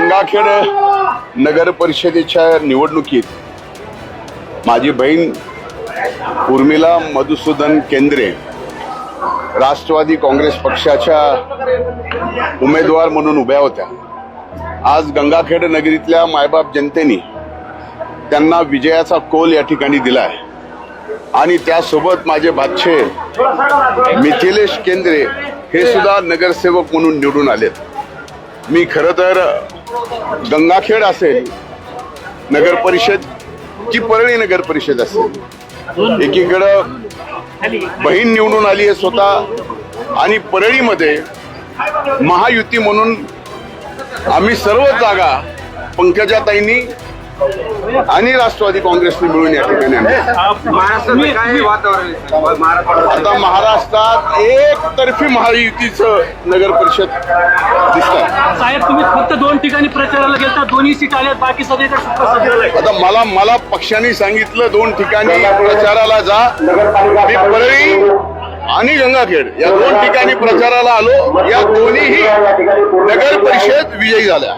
गंगाखेड नगर परिषदेच्या निवडणुकीत माझी बहीण उर्मिला मधुसूदन केंद्रे राष्ट्रवादी काँग्रेस पक्षाच्या उमेदवार म्हणून उभ्या होत्या. आज गंगाखेड नगरीतल्या मायबाप जनतेने त्यांना विजयाचा कोल या ठिकाणी दिला आहे आणि त्यासोबत माझे बादशे मिथिलेश केंद्रे हे सुद्धा नगरसेवक म्हणून निवडून आलेत. मी खरं तर गंगाखेड असेल नगर परिषद की परळी नगर परिषद असेल. एकीकडं बहीण निवडून आली आहे स्वतः आणि परळीमध्ये महायुती म्हणून आम्ही सर्व जागा पंकजाताईंनी आणि राष्ट्रवादी काँग्रेसने मिळून या ठिकाणी. महाराष्ट्रात आता महाराष्ट्रात एकतर्फी महायुतीचं नगर परिषद साहेब तुम्ही फक्त दोन ठिकाणी प्रचाराला गेलता दोन्ही सीट आल्यात बाकी सगळे आता मला मला पक्षाने सांगितलं दोन ठिकाणी प्रचाराला जा. मी परळी आणि गंगाखेड या दोन ठिकाणी प्रचाराला आलो. या दोन्हीही नगर परिषद विजयी झाल्या.